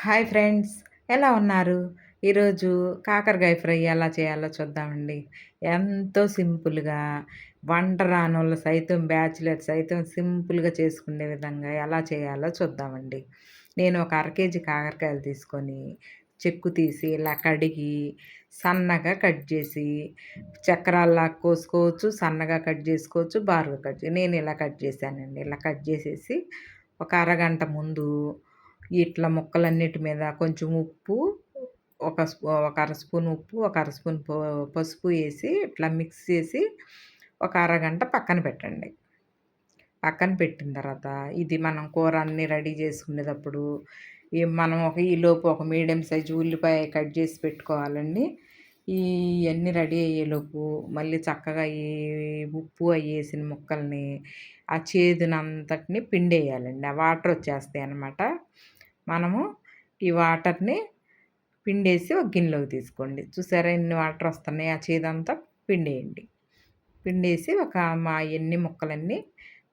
Hi friends ఎలా ఉన్నారు? ఈరోజు కాకరకాయ ఫ్రై ఎలా చేయాలో చూద్దామండి. ఎంతో సింపుల్గా వంట రానోళ్ళు సైతం బ్యాచులర్ సైతం సింపుల్గా చేసుకునే విధంగా ఎలా చేయాలో చూద్దామండి. నేను ఒక అర కేజీ కాకరకాయలు తీసుకొని చెక్కు తీసి ఇలా కడిగి సన్నగా కట్ చేసి చక్రాల్లా కోసుకోవచ్చు సన్నగా కట్ చేసుకోవచ్చు బారుగా కట్ చేసి నేను ఇలా కట్ చేశానండి. ఇలా కట్ చేసేసి ఒక అరగంట ముందు ఇట్లా ముక్కలన్నిటి మీద కొంచెం ఉప్పు ఒక ఒక అర స్పూన్ ఉప్పు ఒక అర స్పూన్ పసుపు వేసి ఇట్లా మిక్స్ చేసి ఒక అరగంట పక్కన పెట్టండి. పక్కన పెట్టిన తర్వాత ఇది మనం కూర అన్నీ రెడీ చేసుకునేటప్పుడు మనం ఒక ఈలోపు ఒక మీడియం సైజు ఉల్లిపాయ కట్ చేసి పెట్టుకోవాలండి. ఇవన్నీ రెడీ అయ్యేలోపు మళ్ళీ చక్కగా ఈ ఉప్పు అవి వేసిన ముక్కల్ని ఆ చేదునంతటిని పిండేయాలండి. ఆ వాటర్ వచ్చేస్తాయి అన్నమాట మనము ఈ వాటర్ని పిండేసి ఒక గిన్నెలోకి తీసుకోండి. చూసారా ఎన్ని వాటర్ వస్తున్నాయి? ఆ చేదంతా పిండేయండి. పిండేసి ఒక మా ఎన్ని ముక్కలన్నీ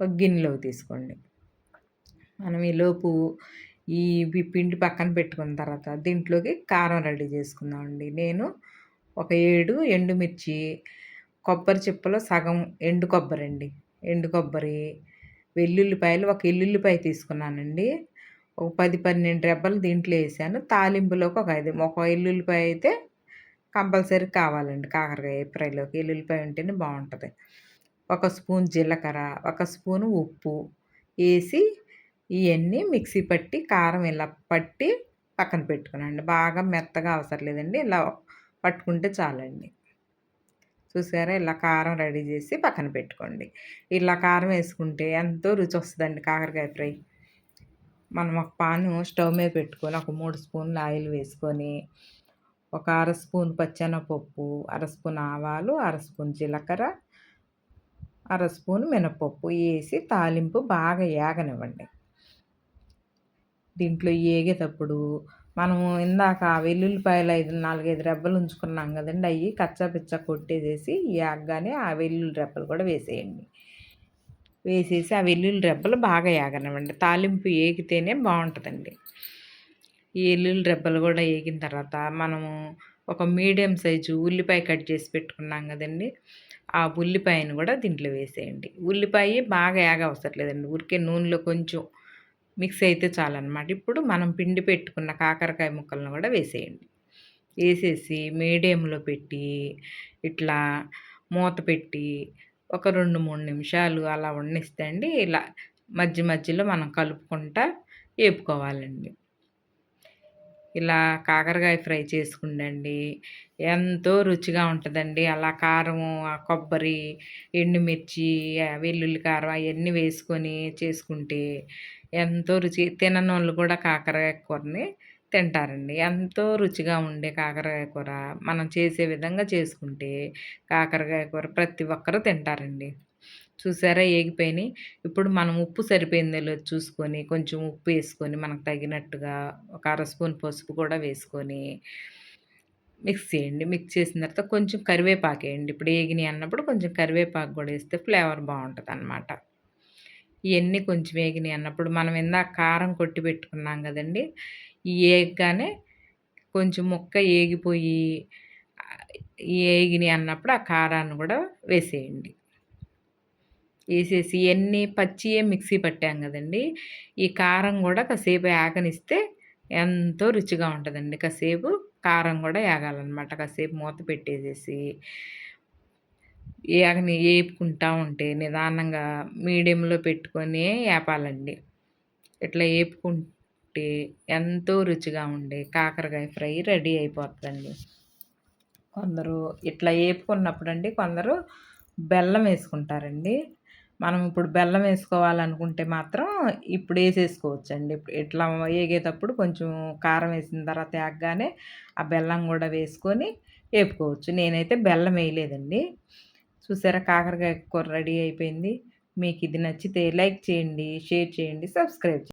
ఒక గిన్నెలోకి తీసుకోండి. మనం ఈలోపు ఈ పిండి పక్కన పెట్టుకున్న తర్వాత దీంట్లోకి కారం రెడీ చేసుకుందామండి. నేను ఒక ఏడు ఎండుమిర్చి కొబ్బరి చిప్పలో సగం ఎండు కొబ్బరి అండి ఎండు కొబ్బరి వెల్లుల్లిపాయలు ఒక ఎల్లుల్లిపాయ తీసుకున్నానండి. ఒక పది పన్నెండు రెబ్బలు దీంట్లో వేసాను. తాలింపులోకి ఒక ఐదు ఒక ఎల్లుల్లిపాయ అయితే కంపల్సరీ కావాలండి. కాకరకాయ ఫ్రైలోకి ఎల్లుల్లిపాయ ఉంటేనే బాగుంటుంది. ఒక స్పూన్ జీలకర్ర ఒక స్పూను ఉప్పు వేసి ఇవన్నీ మిక్సీ పట్టి కారం ఇలా పట్టి పక్కన పెట్టుకున్నాండి బాగా మెత్తగా అవసరం లేదండి. ఇలా పట్టుకుంటే చాలండి. చూసారా? ఇలా కారం రెడీ చేసి పక్కన పెట్టుకోండి. ఇలా కారం వేసుకుంటే ఎంతో రుచి వస్తుందండి కాకరకాయ ఫ్రై. మనం ఒక పాను స్టవ్ మీద పెట్టుకొని ఒక మూడు స్పూన్లు ఆయిల్ వేసుకొని ఒక అర స్పూన్ పచ్చెనపప్పు అర స్పూన్ ఆవాలు అర స్పూన్ జీలకర్ర అర స్పూన్ మినపప్పు వేసి తాలింపు బాగా ఏగనివ్వండి. దీంట్లో ఏగేటప్పుడు మనము ఇందాక వెల్లుల్లిపాయలు ఐదు నాలుగైదు రెబ్బలు ఉంచుకున్నాం కదండి అవి కచ్చా పిచ్చ కొట్టేసేసి ఏగగానే ఆ వెల్లుల్లి రెబ్బలు కూడా వేసేయండి. వేసేసి ఆ వెల్లుల్లి రెబ్బలు బాగా ఏగనివ్వండి. తాలింపు ఏగితేనే బాగుంటుందండి. ఈ వెల్లుల్లి రెబ్బలు కూడా ఏగిన తర్వాత మనము ఒక మీడియం సైజు ఉల్లిపాయ కట్ చేసి పెట్టుకున్నాం కదండి. ఆ ఉల్లిపాయను కూడా దీంట్లో వేసేయండి. ఉల్లిపాయ బాగా ఏగ అవసరం లేదండి. ఊరికే నూనెలో కొంచెం మిక్స్ అయితే చాలన్నమాట. ఇప్పుడు మనం పిండి పెట్టుకున్న కాకరకాయ ముక్కలను కూడా వేసేయండి. వేసేసి మీడియంలో పెట్టి ఇట్లా మూత పెట్టి ఒక రెండు మూడు నిమిషాలు అలా వండిస్తే అండి ఇలా మధ్య మధ్యలో మనం కలుపుకుంటా వేపుకోవాలండి. ఇలా కాకరకాయ ఫ్రై చేసుకుండండి ఎంతో రుచిగా ఉంటుందండి. అలా కారము కొబ్బరి ఎండుమిర్చి వెల్లుల్లి కారం అవన్నీ వేసుకొని చేసుకుంటే ఎంతో రుచి. తిననోళ్ళు కూడా కాకరకాయ కూరని తింటారండి. ఎంతో రుచిగా ఉండే కాకరకాయ కూర మనం చేసే విధంగా చేసుకుంటే కాకరకాయ కూర ప్రతి ఒక్కరూ తింటారండి. చూసారా ఏగిపోయినాయి. ఇప్పుడు మనం ఉప్పు సరిపోయిందో చూసుకొని కొంచెం ఉప్పు వేసుకొని మనకు తగినట్టుగా ఒక అర స్పూన్ పసుపు కూడా వేసుకొని మిక్స్ చేయండి. మిక్స్ చేసిన తర్వాత కొంచెం కరివేపాకు వేయండి. ఇప్పుడు ఏగినాయి అన్నప్పుడు కొంచెం కరివేపాకు కూడా వేస్తే ఫ్లేవర్ బాగుంటుంది అనమాట ఇవన్నీ కొంచెం వేగినాయి అన్నప్పుడు మనం ఇందాక కారం కొట్టి పెట్టుకున్నాం కదండి. ఏగగానే కొంచెం ముక్క ఏగిపోయి ఏగిని అన్నప్పుడు ఆ కారాన్ని కూడా వేసేయండి. వేసేసి ఇవన్నీ పచ్చియే మిక్సీ పట్టాం కదండి ఈ కారం కూడా కాసేపు ఏగనిస్తే ఎంతో రుచిగా ఉంటుందండి. కాసేపు కారం కూడా ఏగాలన్నమాట కాసేపు మూత పెట్టేసేసి ఏగని వేపుకుంటా ఉంటే నిదానంగా మీడియంలో పెట్టుకొని వేపాలండి ఇట్లా వేపుకుంటే ఉంటే ఎంతో రుచిగా ఉండే కాకరకాయ ఫ్రై రెడీ అయిపోతుందండి. కొందరు ఇట్లా వేపుకున్నప్పుడు అండి కొందరు బెల్లం వేసుకుంటారండి. మనం ఇప్పుడు బెల్లం వేసుకోవాలనుకుంటే మాత్రం ఇప్పుడు వేసేసుకోవచ్చండి. ఇట్లా వేగేటప్పుడు కొంచెం కారం వేసిన తర్వాత వేగగానే ఆ బెల్లం కూడా వేసుకొని వేపుకోవచ్చు నేనైతే బెల్లం వేయలేదండి. చూసారా కాకరకాయ కూర రెడీ అయిపోయింది. మీకు ఇది నచ్చితే లైక్ చేయండి షేర్ చేయండి సబ్స్క్రైబ్ చేయండి.